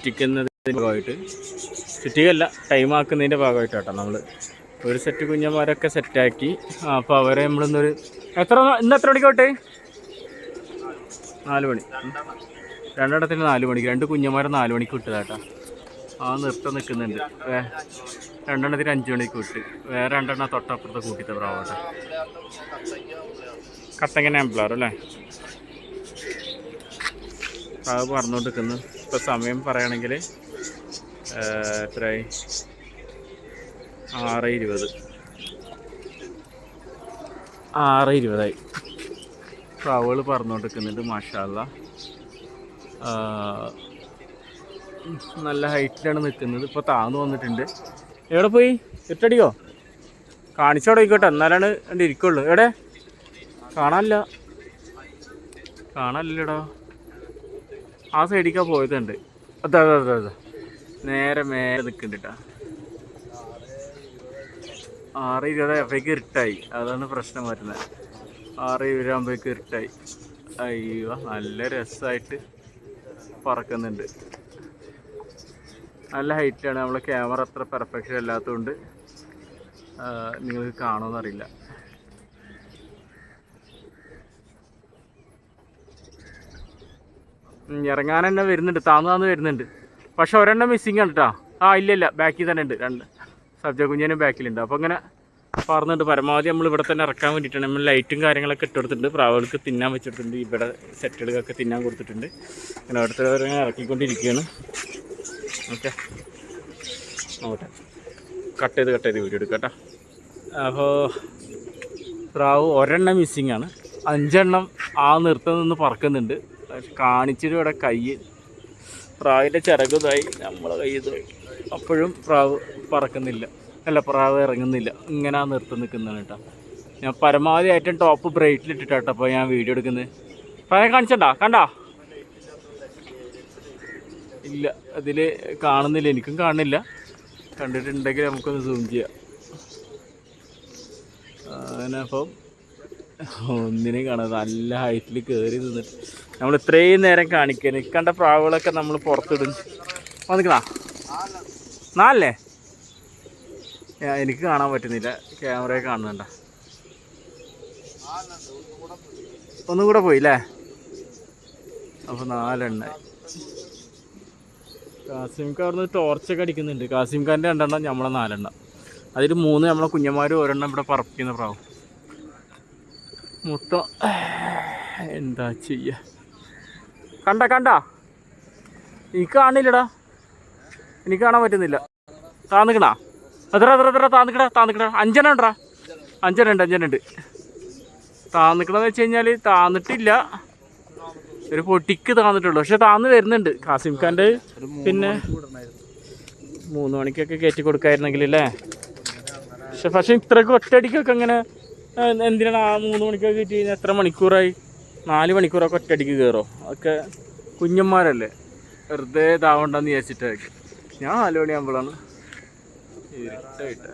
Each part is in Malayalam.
ചുറ്റിക്കുന്നതിന്റെ ഭാഗമായിട്ട്. ചുറ്റികല്ല ടൈം ആക്കുന്നതിന്റെ ഭാഗമായിട്ടാട്ടോ നമ്മൾ ഒരു സെറ്റ് കുഞ്ഞന്മാരൊക്കെ സെറ്റാക്കി അപ്പോൾ അവരെ നമ്മളിന്നൊരു എത്ര ഇന്ന് എത്ര മണിക്ക് തൊട്ട്? നാല് മണി. രണ്ടിടത്തിന് നാല് മണിക്ക്. രണ്ട് കുഞ്ഞന്മാരെ നാല് മണിക്ക് വിട്ടതാട്ടാ. ആ നൃത്തം നിൽക്കുന്നുണ്ട്. രണ്ടെണ്ണത്തിന് അഞ്ച് മണിക്ക് വിട്ട്. വേറെ രണ്ടെണ്ണം തൊട്ടപ്പുറത്ത് കൂട്ടിത്ത പ്രാവട്ടെ. കട്ടങ്ങനെ അല്ലേ? അത് പറഞ്ഞുകൊണ്ട് നിൽക്കുന്നു ഇപ്പോൾ സമയം പറയുകയാണെങ്കിൽ എത്രയായി ആറ് ഇരുപത്. ആറ് ഇരുപതായി. പ്രാവുകൾ പറഞ്ഞുകൊണ്ടിരിക്കുന്നുണ്ട് മാഷാല്ല നല്ല ഹൈറ്റിലാണ് നിൽക്കുന്നത്. ഇപ്പോൾ താന്ന് വന്നിട്ടുണ്ട്. എവിടെ പോയി? ഇട്ടടിക്കോ കാണിച്ചോടെ ആയിക്കോട്ടെ എന്നാലാണ് എന്റെ ഇരിക്കുള്ളൂ. എവിടെ? കാണാനില്ല. കാണാനില്ലടോ. ആ സൈഡിക്കാ പോയതുണ്ട്. അതാ അതാ അതാ അതാ. നേരെ മേലെ നിൽക്കുന്നുണ്ട് കേട്ടോ. ആറ് ഇരുപതായപ്പോഴേക്ക് ഇരുട്ടായി. അതാണ് പ്രശ്നം വരുന്നത്. ആറ് ഇരുപതാകുമ്പോഴേക്ക് ഇരുട്ടായി. അയ്യോ നല്ല രസമായിട്ട് പറക്കുന്നുണ്ട്. നല്ല ഹൈറ്റാണ് നമ്മളെ ക്യാമറ അത്ര പെർഫെക്ഷൻ അല്ലാത്തതുകൊണ്ട് നിങ്ങൾക്ക് കാണുമെന്നറിയില്ല. ഇറങ്ങാൻ തന്നെ വരുന്നുണ്ട്. താന്ന് താന്ന് വരുന്നുണ്ട്. പക്ഷെ ഒരെണ്ണം മിസ്സിങ് ആണ് കേട്ടോ ആ ഇല്ല ഇല്ല ബാക്കിൽ തന്നെ ഉണ്ട്. രണ്ട്. സബ്ജ കുഞ്ഞിനും ബാക്കിലുണ്ട്. അപ്പോൾ അങ്ങനെ പറഞ്ഞിട്ട് പരമാവധി നമ്മൾ ഇവിടെ തന്നെ ഇറക്കാൻ വേണ്ടിയിട്ടാണ്. നമ്മൾ ലൈറ്റും കാര്യങ്ങളൊക്കെ ഇട്ട് കൊടുത്തിട്ടുണ്ട്. പ്രാവുകൾക്ക് തിന്നാൻ വെച്ചിട്ടുണ്ട്. ഇവിടെ സെറ്റുകളൊക്കെ തിന്നാൻ കൊടുത്തിട്ടുണ്ട്. അങ്ങനെ അവിടുത്തെ ഇറക്കിക്കൊണ്ടിരിക്കുകയാണ്. ഓക്കെ. നോക്കട്ടെ. കട്ട് ചെയ്ത് കട്ട് ചെയ്ത് വീഡിയോ എടുക്കാം അപ്പോൾ പ്രാവ് ഒരെണ്ണം മിസ്സിങ് ആണ്. അഞ്ചെണ്ണം ആ നിർത്തം നിന്ന് പറക്കുന്നുണ്ട്. കാണിച്ചിട്ട് ഇവിടെ കൈ. പ്രാവിന്റെ ചിറകുതായി നമ്മളെ കൈ അപ്പോഴും പ്രാവ് പറക്കുന്നില്ല. അല്ല പ്രാവ് ഇറങ്ങുന്നില്ല. ഇങ്ങനെ നിർത്തം നിൽക്കുന്നതാണ് കേട്ടോ. ഞാൻ പരമാവധി ഏറ്റവും ടോപ്പ് ബ്രൈറ്റിൽ ഇട്ടിട്ടാട്ടോ അപ്പോൾ ഞാൻ വീഡിയോ എടുക്കുന്നത്. പ്രായ കാണിച്ചണ്ടാ കണ്ടാ? ഇല്ല അതിൽ കാണുന്നില്ല. എനിക്കും കാണുന്നില്ല. കണ്ടിട്ടുണ്ടെങ്കിൽ നമുക്കൊന്ന് സൂം ചെയ്യാം. അങ്ങനെ അപ്പം ഒന്നിനെയും കാണാതെ നല്ല ഹൈറ്റിൽ കയറി നിന്നിട്ട്. നമ്മൾ ഇത്രയും നേരം കാണിക്കാൻ കണ്ട പ്രാവുകളൊക്കെ നമ്മൾ പുറത്തിടും. വന്നിക്കണാ നാലല്ലേ എനിക്ക് കാണാൻ പറ്റുന്നില്ല. ക്യാമറയെ കാണുന്നുണ്ട? ഒന്നും കൂടെ പോയില്ലേ അപ്പോൾ നാലെണ്ണ. കാസിം കാർന്ന് ടോർച്ചൊക്കെ അടിക്കുന്നുണ്ട്. കാസിം ഖാന്റെ രണ്ടെണ്ണം നമ്മളെ നാലെണ്ണം. അതിൽ മൂന്ന് നമ്മളെ കുഞ്ഞന്മാരും ഒരെണ്ണം ഇവിടെ പറപ്പിക്കുന്ന പ്രാവും. മൊത്തം എന്താ ചെയ്യ? കണ്ട കണ്ട. എനിക്ക് കാണില്ലടാ. എനിക്ക് കാണാൻ പറ്റുന്നില്ല. താന്നിക്കണാ? അത്ര അത്ര അത്ര താന്നിക്കടാ താന്നിക്കടാ അഞ്ചെണ്ണം ഉണ്ടടാ. അഞ്ചെണ്ണം ഉണ്ട് അഞ്ചെണ്ണം ഉണ്ട്. താന്നിക്കണമെന്ന് വെച്ച് കഴിഞ്ഞാൽ താന്നിട്ടില്ല. ഒരു പൊട്ടിക്ക് താന്നിട്ടുള്ളൂ. പക്ഷെ താന്ന് വരുന്നുണ്ട്. കാസിം ഖാന്റെ പിന്നെ മൂന്ന് മണിക്കൊക്കെ കയറ്റി കൊടുക്കായിരുന്നെങ്കിൽ അല്ലേ? പക്ഷെ പക്ഷെ ഇത്രയൊക്കെ ഒറ്റയടിക്കൊക്കെ അങ്ങനെ ആ, എന്തിനാണ് ആ മൂന്ന് മണിക്കൊക്കെ കയറ്റി കഴിഞ്ഞാൽ എത്ര മണിക്കൂറായി? നാല് മണിക്കൂറൊക്കെ ഒറ്റയടിക്ക് കയറോ ഒക്കെ കുഞ്ഞന്മാരല്ലേ? വെറുതെ ഇതാവണ്ടെന്ന് വിചാരിച്ചിട്ടായിരിക്കും ഞാൻ നാല് മണിയാകുമ്പോഴാണ് ഇരുട്ടായിട്ട്.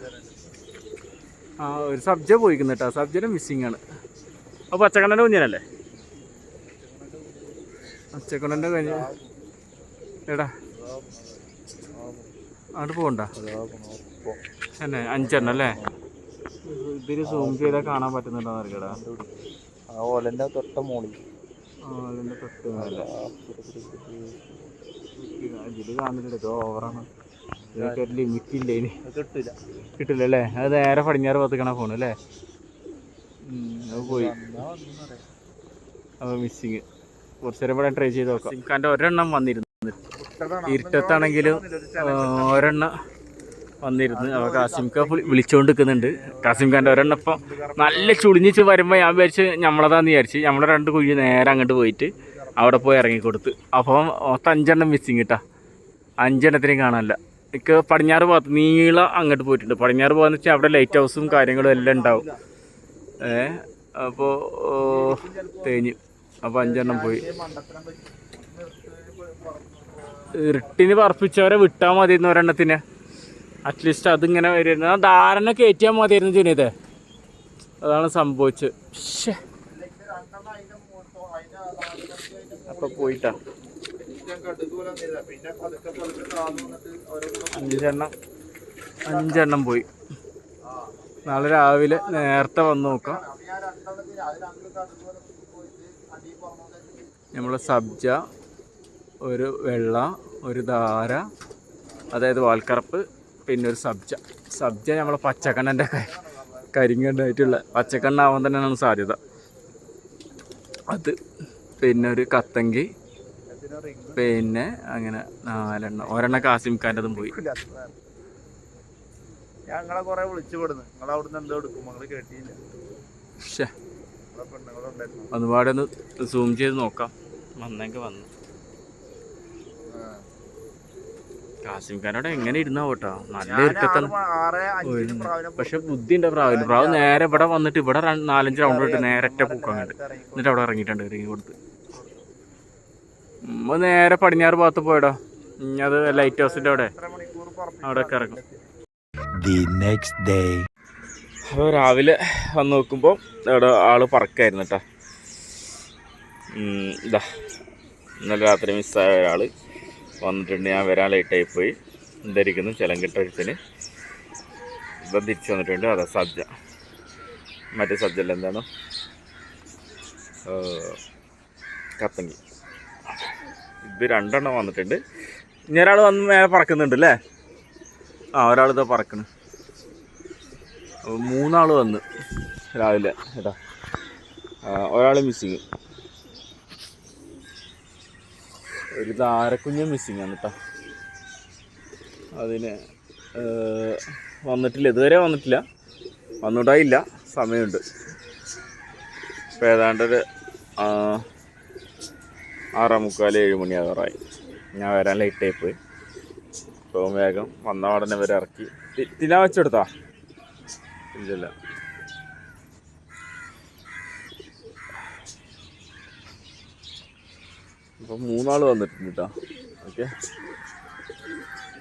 ആ ഒരു സബ്ജ പോയിക്കുന്നു കേട്ടോ സബ്ജയുടെ മിസ്സിങ് ആണ്. അപ്പോൾ പച്ചക്കണ്ണന്റെ കുഞ്ഞനല്ലേ? പച്ചക്കണ്ണന്റെ കുഞ്ഞ. എടാ. അങ്ങോട്ട് പോകണ്ട. തന്നെ അഞ്ചെണ്ണം അല്ലേ? ഇതിൽ സൂം ചെയ്താൽ കാണാൻ പറ്റുന്നുണ്ടോ അറിയടാ ആ ഓലന്റെ തൊട്ട മോളി ആ അതിന്റെ തൊട്ട് മേലെ ഇതിൽ കാണുന്നില്ല ഇത് ഓവറാണ് ഇതൊക്കെ ഒരു ലിമിറ്റ് ഇല്ല ഇനി? കിട്ടില്ല കിട്ടില്ല അല്ലേ അത് നേരെ പടിഞ്ഞാറ് പത്തുക്കണ ഫോൺ അല്ലേ? അത് പോയി. അപ്പോൾ മിസ്സിങ് കുറച്ചു നേരം ഇവിടെ ട്രൈ ചെയ്ത് നോക്കാം. സിംഖാന്റെ ഒരെണ്ണം വന്നിരുന്നു. ഇരുട്ടത്താണെങ്കിലും ഒരെണ്ണം വന്നിരുന്നു അപ്പോൾ കാസിം ഖാൻ വിളി- വിളിച്ചുകൊണ്ട് നിൽക്കുന്നുണ്ട് കാസിം ഖാന്റെ ഒരെണ്ണപ്പം നല്ല ചുളിഞ്ഞിച്ച് വരുമ്പോൾ ഞാൻ വിചാരിച്ച് നമ്മളതാന്ന് വിചാരിച്ച് നമ്മളെ രണ്ട് കുഴി നേരെ അങ്ങോട്ട് പോയിട്ട് അവിടെ പോയി ഇറങ്ങി കൊടുത്ത് അപ്പം മൊത്തം അഞ്ചെണ്ണം മിസ്സിങ് കിട്ടാ അഞ്ചെണ്ണത്തിനെയും കാണാനില്ല. എനിക്ക് പടിഞ്ഞാറ് ഭാഗത്ത് നീള അങ്ങോട്ട് പോയിട്ടുണ്ട്. പടിഞ്ഞാറ് ഭാഗത്ത് വെച്ചാൽ അവിടെ ലൈറ്റ് ഹൗസും കാര്യങ്ങളും എല്ലാം ഉണ്ടാവും. ഏ അപ്പോൾ തേഞ്ഞു. അപ്പോൾ അഞ്ചെണ്ണം പോയി. ഇരുട്ടിന് പറപ്പിച്ചവരെ വിട്ടാൽ മതിയെന്ന് ഒരെണ്ണത്തിന്. അറ്റ്ലീസ്റ്റ് അതിങ്ങനെ വരുന്നത് ആ ധാരണ കയറ്റിയാൽ മതിയായിരുന്നു ജുനീത് അതാണ് സംഭവിച്ചത്. അപ്പൊ പോയിട്ടാ. അഞ്ചെണ്ണം. അഞ്ചെണ്ണം പോയി. നാളെ രാവിലെ നേരത്തെ വന്ന് നോക്കാം. നമ്മൾ സബ്ജ ഒരു വെള്ള ഒരു ധാര അതായത് വാൽക്കറപ്പ് പിന്നെ ഒരു സബ്ജ സബ്ജ നമ്മളെ പച്ചക്കണ്ണന്റെ കരിങ്കണ്ണായിട്ടുള്ള പച്ചക്കണ്ണാവാൻ തന്നെയാണ് സാധ്യത. അത് പിന്നെ ഒരു കത്തങ്കി പിന്നെ അങ്ങനെ നാലെണ്ണം. ഒരെണ്ണം കാസിം ഖാന്റെതും പോയി. ഞങ്ങളെ കുറെ വിളിച്ചു പെടുന്നു. നിങ്ങൾ അവിടുന്ന് എന്തോ എടുക്കും സൂം ചെയ്ത് നോക്കാം. വന്നെങ്കിൽ വന്നു. കാസിം ഖാനോടെ എങ്ങനെ ഇരുന്നാ പോട്ടോ നല്ല ഇരിക്കത്താണ് പ്രാവിനെ പക്ഷെ ബുദ്ധി ഉണ്ട് പ്രാവിൽ പ്രാവ് നേരെ ഇവിടെ വന്നിട്ട് ഇവിടെ നാലഞ്ച് റൗണ്ട് ഇട്ട് നേരെ ഒറ്റ പൂക്കം എന്നിട്ട് അവിടെ ഇറങ്ങിയിട്ടുണ്ട് ഇറങ്ങി കൊടുത്ത്. ഉമ്മ നേരെ പടിഞ്ഞാറ് ഭാഗത്ത് പോയടോ. ഇനി അത് ലൈറ്റ് ഹൗസിന്റെ അവിടെ. അവിടെ ഒക്കെ ഇറങ്ങും. അപ്പോൾ രാവിലെ വന്ന് നോക്കുമ്പോൾ അവിടെ ആൾ പറക്കായിരുന്നു കേട്ടോ. ഇതാ. ഇന്നലെ രാത്രി മിസ്സായ ഒരാൾ വന്നിട്ടുണ്ട്. ഞാൻ വരാൻ ലേറ്റായി പോയി. ധരിക്കുന്നു ചിലങ്കിട്ട ഒരുത്തിന് ഇപ്പം തിരിച്ചു വന്നിട്ടുണ്ട്. അതാ സജ്ജ. മറ്റേ സജ്ജല്ല എന്താണ്? കത്തങ്കി ഇത് രണ്ടെണ്ണം വന്നിട്ടുണ്ട്. ഇനി ഒരാൾ വന്ന് മേലെ പറക്കുന്നുണ്ട് അല്ലേ ആ ഒരാൾ ഇതാ പറക്കണ്. മൂന്നാൾ വന്ന് രാവിലെ. ഏട്ടാ ഒരാൾ മിസ്സിങ് ഒരു താരക്കുഞ്ഞ് മിസ്സിങ് ആണ് കേട്ടോ അതിന് വന്നിട്ടില്ല. ഇതുവരെ വന്നിട്ടില്ല. വന്നിട്ടായില്ല സമയമുണ്ട്. ഇപ്പോൾ ഏതാണ്ടൊരു ആറാം മുക്കാൽ ഏഴ് മണിയാകാറായി ഞാൻ വരാൻ ലേറ്റായി പോയി. അപ്പോൾ വേഗം വന്ന ഉടനെ വരെ ഇറക്കി. തിന്നാ വെച്ചെടുത്താ? ഇല്ലല്ല. ഇപ്പം മൂന്നാൾ വന്നിട്ടുണ്ട് കേട്ടോ ഓക്കെ.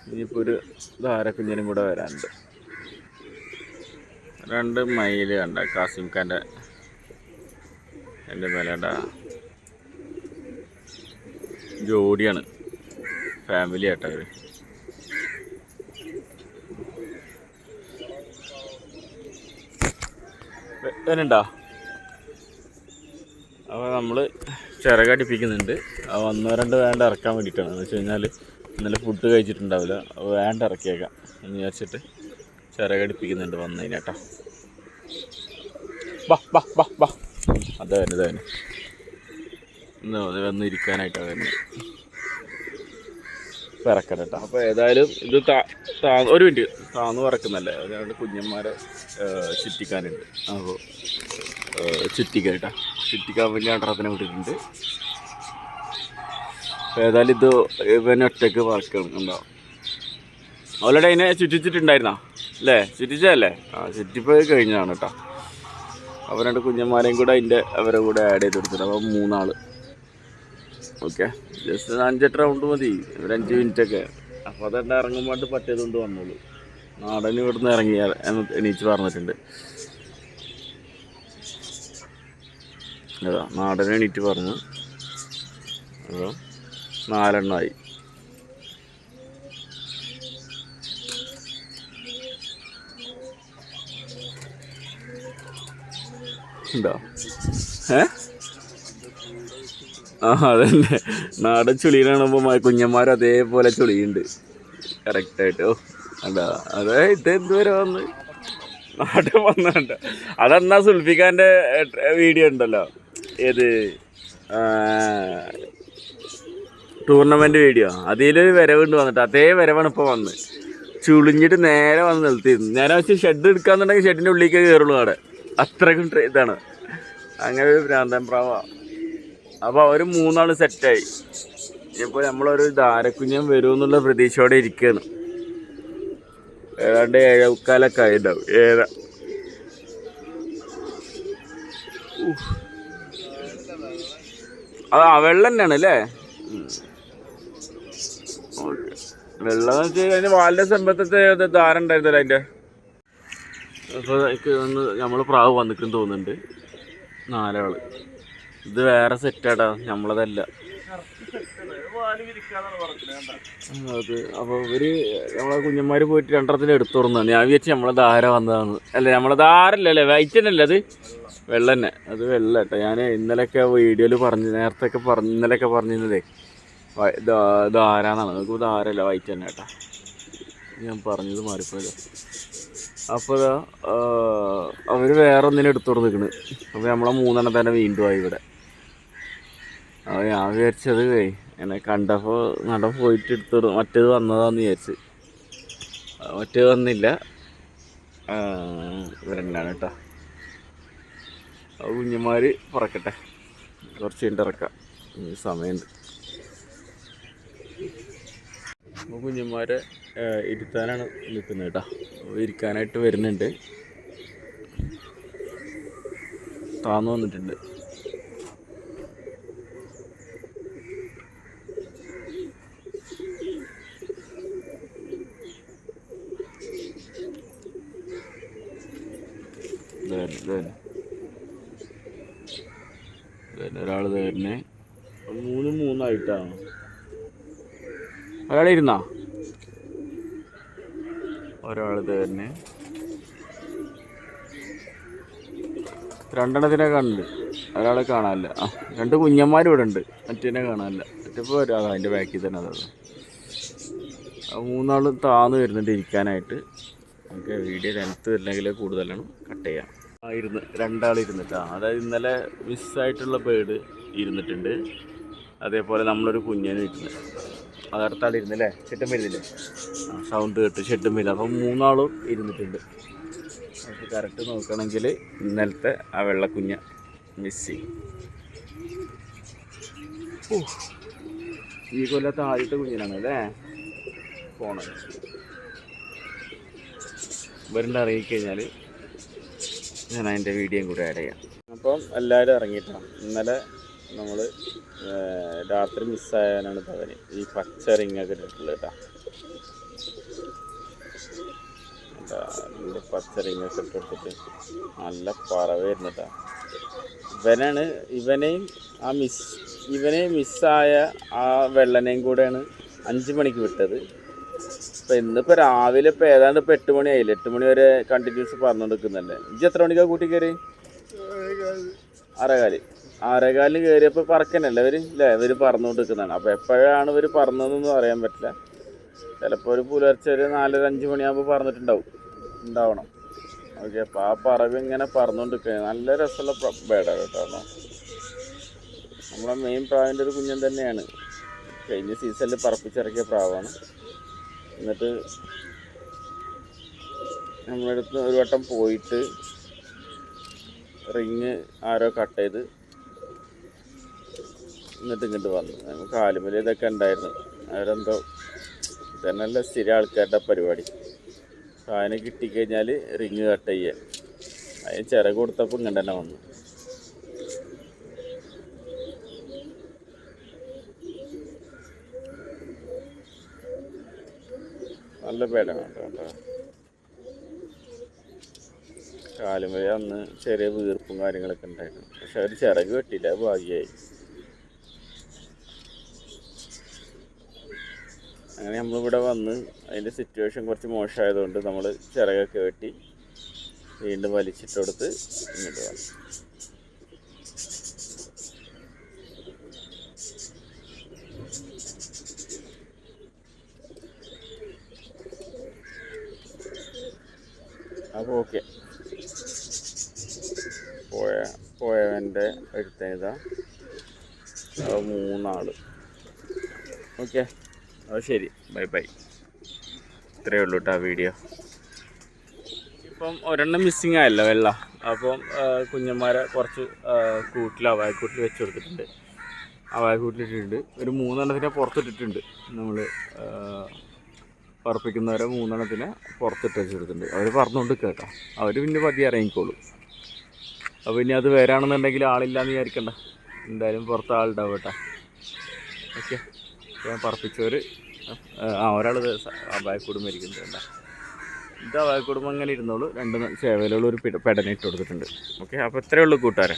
ഇനിയിപ്പോൾ ഒരു ധാരക്കുഞ്ഞിനും കൂടെ വരാനുണ്ട്. രണ്ട് മൈൽ കണ്ട കാസിം ഖാന്റെ എന്റെ മേലേണ്ട ജോഡിയാണ്. ഫാമിലി ആയിട്ട് ഇവർ വേനുണ്ടോ അപ്പോൾ നമ്മൾ ചിറകടിപ്പിക്കുന്നുണ്ട് വന്നോ രണ്ട് വേണ്ട ഇറക്കാൻ വേണ്ടിയിട്ടാണ്. എന്ന് വെച്ച് കഴിഞ്ഞാൽ ഇന്നലെ ഫുഡ് കഴിച്ചിട്ടുണ്ടാവില്ല. വേണ്ട ഇറക്കിയേക്കാം എന്ന് വിചാരിച്ചിട്ട് ചിറകടിപ്പിക്കുന്നുണ്ട് വന്നതിന് കേട്ടോ. ബാ ബാ ബാ ബാ. അതെ തന്നെ അതെ തന്നെ അത് വന്ന് ഇരിക്കാനായിട്ടാണ് വരുന്നത്. ഇറക്കണം അപ്പോൾ ഏതായാലും ഇത് താ താ ഒരു മിനിറ്റ്. താന്ന് പറക്കുന്നല്ലേ? അതുകൊണ്ട് കുഞ്ഞന്മാരെ ചുറ്റിക്കാനുണ്ട്. അപ്പോൾ ചുറ്റിക്കാൻ കേട്ടോ. ചുറ്റിക്കാൻ വേണ്ടി അണ്ടറത്തിനെ വിട്ടിട്ടുണ്ട്. ഏതായാലും ഇത് ഇവനെ ഒറ്റയ്ക്ക് പറക്കണം എന്താ ഓൾറെഡി അതിനെ ചുറ്റിച്ചിട്ടുണ്ടായിരുന്നാ? അല്ലേ? ചുറ്റിച്ചതല്ലേ? ആ ചുറ്റിപ്പോയി കഴിഞ്ഞതാണ് കേട്ടോ. രണ്ട് കുഞ്ഞന്മാരെയും കൂടെ അതിന്റെ അവരെ കൂടെ ആഡ് ചെയ്ത് കൊടുത്തിട്ടുണ്ട് അപ്പോൾ മൂന്നാൾ ഓക്കെ ജസ്റ്റ് അഞ്ചെട്ട് റൗണ്ട് മതി. ഒരു അഞ്ച് മിനിറ്റ് ഒക്കെ. അപ്പോൾ അതെല്ലാം ഇറങ്ങുമ്പോൾ പറ്റിയത് കൊണ്ട് വന്നോളൂ. നാടൻ ഇവിടുന്ന് ഇറങ്ങി. എണീച്ച് പറഞ്ഞിട്ടുണ്ട്. അതാ നാടൻ എണീറ്റ് പറഞ്ഞു. അപ്പോൾ നാലെണ്ണമായി അതന്നെ. നാടൻ ചുളിയിലാണുമ്പോൾ കുഞ്ഞന്മാർ അതേപോലെ ചുളിയുണ്ട്. കറക്റ്റായിട്ട് ഓ അതാ. അതെ ഇത് എന്തുവരെ വന്ന്? നാട്ടിൽ വന്നുണ്ട് അതെന്നാ സുൽഫിഖാന്റെ വീഡിയോ ഉണ്ടല്ലോ. ഏത്? ടൂർണമെന്റ് വീഡിയോ അതിലൊരു വരവുണ്ട് വന്നിട്ട്. അതേ വരവാണ് ഇപ്പോൾ വന്ന്. ചുളിഞ്ഞിട്ട് നേരെ വന്ന് നിർത്തിയിരുന്നു നേരെ വെച്ച് ഷെഡ് എടുക്കാന്നുണ്ടെങ്കിൽ ഷെഡിന്റെ ഉള്ളിലേക്ക് കയറുള്ളൂ അവിടെ. അത്രയ്ക്കും ഇതാണ്. അങ്ങനെ ഒരു ഭ്രാന്തൻ പ്രാവ അപ്പോൾ അവർ മൂന്നാൾ സെറ്റായി ഇപ്പോൾ നമ്മളൊരു ധാരക്കുഞ്ഞം വരും എന്നുള്ള പ്രതീക്ഷയോടെ ഇരിക്കുകയാണ് ഏതാണ്ട് ഏഴേക്കാലൊക്കെ ആയിട്ടുണ്ടാവും. ഏഴ. അത് വെള്ളം തന്നെയാണ് അല്ലേ വെള്ളം വെച്ച് കഴിഞ്ഞാൽ അതിന് വാലിന്റെ സമ്പത്തത്തെ ധാര ഉണ്ടായിരുന്നല്ലോ അതിന്റെ അപ്പോൾ എനിക്ക് ഒന്ന് നമ്മൾ പ്രാവ് വന്നിക്കും തോന്നുന്നുണ്ട്. നാലാൾ. ഇത് വേറെ സെറ്റാടാ. നമ്മളതല്ല. അത് അപ്പോൾ ഇവർ നമ്മളെ കുഞ്ഞന്മാര് പോയിട്ട് രണ്ടെണ്ണത്തിന് എടുത്തു തുറന്നാണ് ഞാൻ വിചാരിച്ചു നമ്മളെ ധാര വന്നതാണ്. അല്ല നമ്മളെ ധാരല്ലേ വൈറ്റ് തന്നെ അത്? വെള്ള തന്നെ അത് വെള്ള കേട്ടോ ഞാൻ ഇന്നലെയൊക്കെ വീഡിയോയിൽ പറഞ്ഞു നേരത്തെ ഒക്കെ പറഞ്ഞു ഇന്നലെയൊക്കെ പറഞ്ഞിരുന്നതേ ധാരാന്നാണ്. നമുക്ക് ധാരല്ല വൈറ്റ് തന്നെ കേട്ടോ. ഞാൻ പറഞ്ഞത് മാറിപ്പോയത്. അപ്പോൾ അവർ വേറെ ഒന്നിനെ എടുത്തു തുറന്നിക്കണ് അപ്പോൾ നമ്മളെ മൂന്നെണ്ണം തന്നെ വീണ്ടും ആയി ഇവിടെ. അപ്പോൾ ഞാൻ വിചാരിച്ചത് എന്നെ കണ്ടപ്പോൾ നട പോയിട്ട് എടുത്തു മറ്റേത് വന്നതാന്ന് വിചാരിച്ച്. മറ്റേത് വന്നില്ല. ഇവരെന്നാണ് കേട്ടോ. കുഞ്ഞന്മാർ പറക്കട്ടെ. കുറച്ച് ഇനി സമയമുണ്ട്. അപ്പോൾ കുഞ്ഞന്മാരെ ആ, ഇരുത്താനാണ് നിൽക്കുന്നത് കേട്ടോ. ഇരിക്കാനായിട്ട് വരുന്നുണ്ട്. താന്നു വന്നിട്ടുണ്ട്. ഒരാൾ തന്നെ. മൂന്ന് മൂന്നായിട്ടാണ് ഒരാൾ ഇരുന്നാ? ഒരാൾ തന്നെ. രണ്ടെണ്ണത്തിനെ കാണുന്നുണ്ട്. ഒരാളെ കാണാനില്ല. ആ രണ്ട് കുഞ്ഞന്മാരും ഇവിടെ ഉണ്ട്. മറ്റേനെ കാണാനില്ല. മറ്റപ്പോൾ ഒരാൾ അതിന്റെ ബാക്കിൽ തന്നെ അതാണ് ആ മൂന്നാളും താന്ന് വരുന്നുണ്ട് ഇരിക്കാനായിട്ട്. നമുക്ക് വീഡിയോ ലെങ്ത്ത് വരില്ലെങ്കിൽ കൂടുതലാണ്. കട്ട് ചെയ്യാം. ഇരുന്ന് രണ്ടാൾ ഇരുന്നിട്ടാണ് അതായത് ഇന്നലെ മിസ്സായിട്ടുള്ള ബേഡ് ഇരുന്നിട്ടുണ്ട്. അതേപോലെ നമ്മളൊരു കുഞ്ഞിനെ ഇരുന്ന്. ആൾ ഇരുന്നല്ലേ ചെട്ടും വരുന്നില്ലേ സൗണ്ട് കേട്ട് ചെട്ടും വരില്ല അപ്പം മൂന്നാളും ഇരുന്നിട്ടുണ്ട്. നമുക്ക് കറക്റ്റ് നോക്കണമെങ്കിൽ ഇന്നലത്തെ ആ വെള്ളക്കുഞ്ഞ മിസ്സി ഈ കൊല്ലത്തെ ആദ്യത്തെ കുഞ്ഞിനാണ് അല്ലേ? പോണത്. ഇവരുണ്ട് ഇറങ്ങിക്കഴിഞ്ഞാൽ ഞാൻ അതിന്റെ വീഡിയോയും കൂടെ ആഡ് ചെയ്യാം. അപ്പം എല്ലാവരും ഇറങ്ങിയിട്ടാണ്. ഇന്നലെ നമ്മൾ രാത്രി മിസ്സായവനാണ് പവന് ഈ പച്ച റിങ്ങൊക്കെ ഇട്ടിട്ടുള്ളത് കേട്ടോ. പച്ചറിങ് ഒക്കെ പച്ച റിങ്ങൊക്കെ ഇട്ടിട്ട് നല്ല പറവായിരുന്നു ഇവനാണ് ഇവനെയും ആ മിസ് ഇവനെയും മിസ്സായ ആ വെള്ളനെയും കൂടെയാണ് അഞ്ച് മണിക്ക് വിട്ടത്. ഇപ്പം ഇന്നിപ്പോൾ രാവിലെ ഇപ്പോൾ ഏതാണ്ട് ഇപ്പോൾ എട്ട് മണി ആയില്ലേ? എട്ട് മണി വരെ കണ്ടിന്യൂസ് പറഞ്ഞു പറഞ്ഞുകൊണ്ടിരിക്കുന്നല്ലേ ഇജ്ജ് എത്ര മണിക്കാണ് കൂട്ടി കയറി? ആറേകാൽ ആറേകാലിന് കയറിയപ്പോൾ പറക്കനല്ലേ ഇവർ അല്ലേ ഇവർ പറന്നുകൊണ്ടിരിക്കുന്നതാണ് അപ്പോൾ എപ്പോഴാണ് ഇവർ പറന്നതെന്നൊന്നും അറിയാൻ പറ്റില്ല. ചിലപ്പോൾ ഒരു പുലർച്ചെ ഒരു നാലര അഞ്ച് മണിയാകുമ്പോൾ പറഞ്ഞിട്ടുണ്ടാവും. ഉണ്ടാവണം. ഓക്കെ അപ്പോൾ ആ പറവ് ഇങ്ങനെ പറന്നുകൊണ്ടിരിക്കുക നല്ല രസമുള്ള ബേഡാണ് കേട്ടോ നമ്മുടെ മെയിൻ പ്രാവിന്റെ ഒരു കുഞ്ഞൻ തന്നെയാണ്. കഴിഞ്ഞ സീസണിൽ പറപ്പിച്ചിറക്കിയ പ്രാവാണ്. എന്നിട്ട് നമ്മളടുത്ത് ഒരു വട്ടം പോയിട്ട് റിങ് ആരോ കട്ട് ചെയ്ത് എന്നിട്ട് ഇങ്ങോട്ട് വന്നു. നമുക്ക് കാലുമല ഇതൊക്കെ ഉണ്ടായിരുന്നു. അവരെന്തോ ഇതന്നെയല്ല സ്ഥിരം ആൾക്കാരുടെ പരിപാടി. സാധനം കിട്ടിക്കഴിഞ്ഞാൽ റിങ് കട്ട് ചെയ്യുക അതിന് ചിറക് കൊടുത്തപ്പോൾ ഇങ്ങനെ തന്നെ വന്നു. നല്ല പേടാണ് കേട്ടോ കേട്ടോ. അന്ന് ചെറിയ വീർപ്പും കാര്യങ്ങളൊക്കെ ഉണ്ടായിരുന്നു. പക്ഷെ അവർ ചിറക് വെട്ടില്ല അത് ഭാഗ്യമായി അങ്ങനെ നമ്മളിവിടെ വന്ന് അതിന്റെ സിറ്റുവേഷൻ കുറച്ച് മോശമായതുകൊണ്ട് നമ്മൾ ചിറകൊക്കെ വെട്ടി വീണ്ടും വലിച്ചിട്ടെടുത്ത് ഇങ്ങോട്ട് വന്നു. ഓക്കെ. പോയ പോയവന്റെ അത് മൂന്നാൾ ഓക്കെ. അത് ശരി. Bye bye. ഇത്രയേ ഉള്ളൂ കേട്ടോ വീഡിയോ. ഇപ്പം ഒരെണ്ണം മിസ്സിങ് ആയല്ലോ വെള്ള. അപ്പം കുഞ്ഞന്മാരെ കുറച്ച് കൂട്ടിൽ അവായക്കൂട്ടിൽ വെച്ച് കൊടുത്തിട്ടുണ്ട്. അവായക്കൂട്ടിലിട്ടിട്ടുണ്ട്. ഒരു മൂന്നെണ്ണത്തിനെ പുറത്തിട്ടിട്ടുണ്ട്. നമ്മൾ പറപ്പിക്കുന്നവരെ മൂന്നെണ്ണത്തിന് പുറത്തിട്ട് വെച്ച് കൊടുത്തിട്ടുണ്ട് അവർ പറഞ്ഞുകൊണ്ട് കേട്ടോ അവർ പിന്നെ പതിയെ ഇറങ്ങിക്കോളും. അപ്പോൾ ഇനി അത് വരാണെന്നുണ്ടെങ്കിൽ ആളില്ലാന്ന് വിചാരിക്കണ്ട. എന്തായാലും പുറത്ത് ആളുണ്ടാവും കേട്ടോ ഓക്കെ. ഞാൻ പറപ്പിച്ചവർ ആ ഒരാൾ അപായക്കൂടും ഇരിക്കുന്നത് കേട്ടോ ഇത് അപായക്കൂടും അങ്ങനെ ഇരുന്നോളൂ. രണ്ട് ചേവലുകൾ ഒരു പെടനെ ഇട്ട് കൊടുത്തിട്ടുണ്ട്. ഓക്കെ. അപ്പോൾ ഇത്രയേ ഉള്ളൂ കൂട്ടുകാരെ.